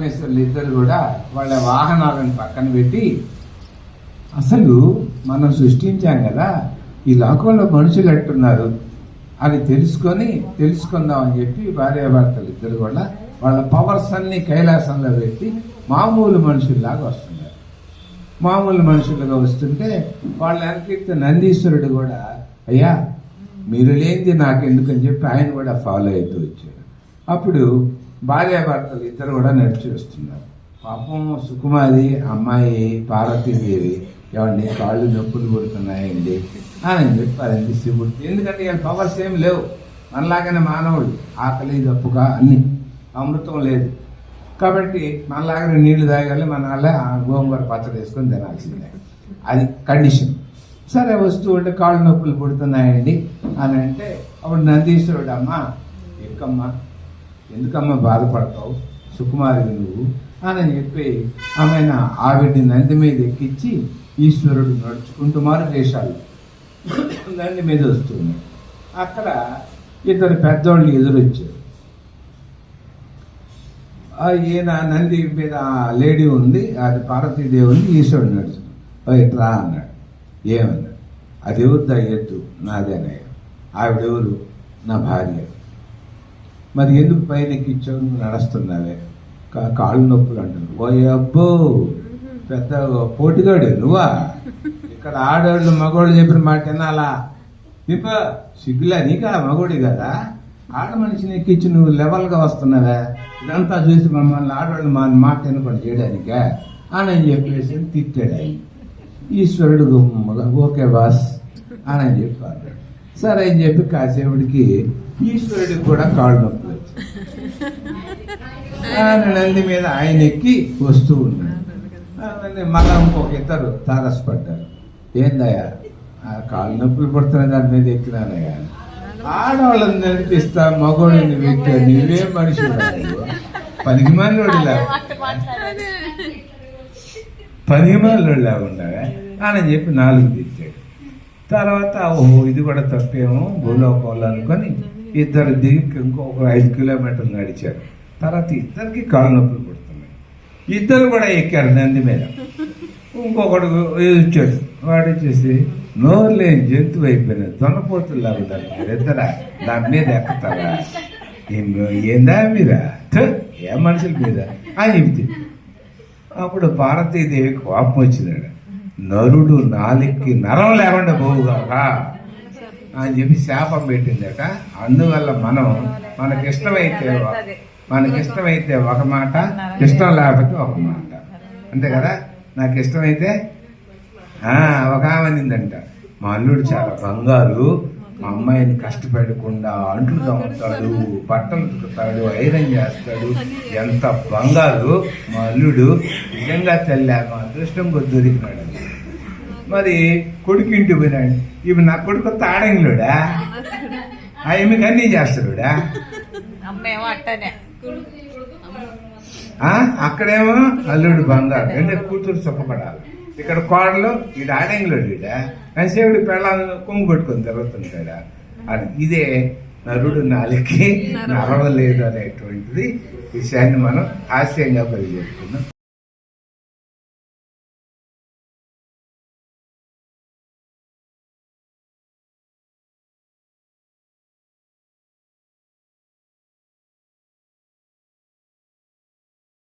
పరమేశ్వరులు ఇద్దరు కూడా వాళ్ళ వాహనాలను పక్కన పెట్టి అసలు మనం సృష్టించాం కదా ఈ లోకంలో మనుషులు ఎట్టున్నారు? అది తెలుసుకొని తెలుసుకుందాం అని చెప్పి భార్యాభర్తలు ఇద్దరు కూడా వాళ్ళ పవర్స్ అన్ని కైలాసంలో పెట్టి మామూలు మనుషుల్లాగా వస్తున్నారు. మామూలు మనుషులుగా వస్తుంటే వాళ్ళ అనుకీర్తి నందీశ్వరుడు కూడా అయ్యా మీరు లేనిది నాకెందుకని చెప్పి ఆయన కూడా ఫాలో అవుతూ వచ్చాడు. అప్పుడు భార్యాభర్తలు ఇద్దరు కూడా నడిచి వస్తున్నారు. పాపం సుకుమారి అమ్మాయి పార్వతీదేవి ఏమండి కాళ్ళు నొప్పులు పుడుతున్నాయండి అని చెప్పారండి శివుడు. ఎందుకంటే వీళ్ళ పవర్స్ ఏం లేవు. మనలాగానే మానవుడు ఆకలి దప్పుగా అన్ని అమృతం లేదు. కాబట్టి మనలాగానే నీళ్ళు తాగాలి మన ఆ గోంగూర పచ్చడి వేసుకొని తినాల్సిందే. అది కండిషన్. సరే వస్తూ ఉంటే కాళ్ళు నొప్పులు పుడుతున్నాయండి అని అంటే అప్పుడు నందీశ్వరుడు అమ్మ ఎక్కమ్మా ఎందుకమ్మా బాధపడతావు? సుకుమారి నువ్వు? అని చెప్పి ఆమె ఆవిడ్ని నంది మీద ఎక్కించి ఈశ్వరుడు నడుచుకుంటూ మారు దేశాలు. నంది మీద వస్తుంది. అక్కడ ఇద్దరు పెద్దోళ్ళు ఎదురొచ్చారు. ఆ ఈయన నంది మీద ఆ లేడీ ఉంది అది పార్వతీదేవుని ఈశ్వరుడు నడుచు ఇట్లా అన్నాడు. ఏమన్నాడు? అది ఎవరిదా? ఎద్దు. నాదేనయ్య ఆవిడెవరు? నా భార్య. మరి ఎందుకు పైన ఎక్కించావు? నువ్వు నడుస్తున్నావే. కా- కాళ్ళు నొప్పులు అంటున్నావు. ఓ అబ్బో! పెద్ద పోటీగాడు నువ్వా? ఇక్కడ ఆడవాళ్ళు మగవాళ్ళు చెప్పిన మాట వినాలా? ఇప్ప సిగ్గులే నీకా మగోడి కదా? ఆడ మనిషిని ఎక్కించి నువ్వు లెవెల్గా వస్తున్నావా. ఇదంతా చూసి మమ్మల్ని ఆడవాళ్ళు మా మాట వినకుండా చేయడానికే? అని అని చెప్పేసి తిట్టాడు. ఆయన ఈశ్వరుడు గుమ్మగా ఓకే బాస్ అని అని చెప్పారు సరే అని చెప్పి కాసేవుడికి ఈశ్వరుడికి కూడా కాళ్ళు నొప్పులు నంది మీద ఆయన ఎక్కి వస్తూ ఉన్నాడు. మళ్ళా ఇంకొక ఇద్దరు తారసపడ్డారు. ఏందయ్యా? ఆ కాళ్ళు నొప్పులు పడుతున్న దాని మీద ఎక్కినానయ్యా? ఆడవాళ్ళని నడిపిస్తా మగోళ్ళని వ్యక్తి నీవే మనిషి పనికి మనోడిలా పది మనోడిలా లేకుండా అని చెప్పి నాలుగు తెచ్చాడు తర్వాత ఓహో ఇది కూడా తప్పేమో భూలోకంలో అనుకొని ఇద్దరు దిగి ఇంకొక ఐదు కిలోమీటర్లు నడిచారు. తర్వాత ఇద్దరికి కాళ్ళు నొప్పులు పుడుతున్నాయి. ఇద్దరు కూడా ఎక్కారు నంది మీద. ఇంకొకడు వచ్చాడు. వాడు వచ్చేసి నోరు లేని జంతువు అయిపోయినది దొనపోతుల్లా లాగుతారు మీరిద్దరా దాని మీద ఎక్కుతారా? ఏందా మీద ఏ మనుషుల మీద? అని చెప్తే. అప్పుడు భారతీదేవి కోపం వచ్చినాడు నరుడు నాలుగుకి నరం లేకుండా పోవుగాక అని చెప్పి శాపం పెట్టిందట. అందువల్ల మనం మనకి ఇష్టమైతే ఒక- మనకి ఇష్టమైతే ఒక మాట ఇష్టం లేకపోతే ఒక మాట. అంతే కదా? నాకు ఇష్టమైతే ఒక ఆమె అనిందంట. మా అల్లుడు చాలా బంగారు మా అమ్మాయిని కష్టపెట్టకుండా అంట్లు తమ్ముతాడు బట్టలు ఉతుకుతాడు ఐరన్ చేస్తాడు ఎంత బంగారు. మా అల్లుడు నిజంగా తెల్లా మా అదృష్టం దొరికినాడు. మరి కొడుకు ఇంటి పోయినాడు. ఇవి నా కొడుకు తాడంగులుడా ఆ ఈమెకి అన్నీ చేస్తాడుడా అమ్మేమో అట్టనే. ఆ, అక్కడేమో అల్లుడు బంగారు. అంటే కూతురు సుఖపడాలి. ఇక్కడ కోడలు ఈడు ఆడంగులోడు ఈడ? కసేవుడు పెళ్ళాలను కొంగు పట్టుకొని తిరుగుతుంటాడా? అని. ఇదే నరుడు నాలుగుకి నరవలేదు అనేటువంటిది విషయాన్ని మనం హాస్యంగా పరిగెత్తుకున్నాం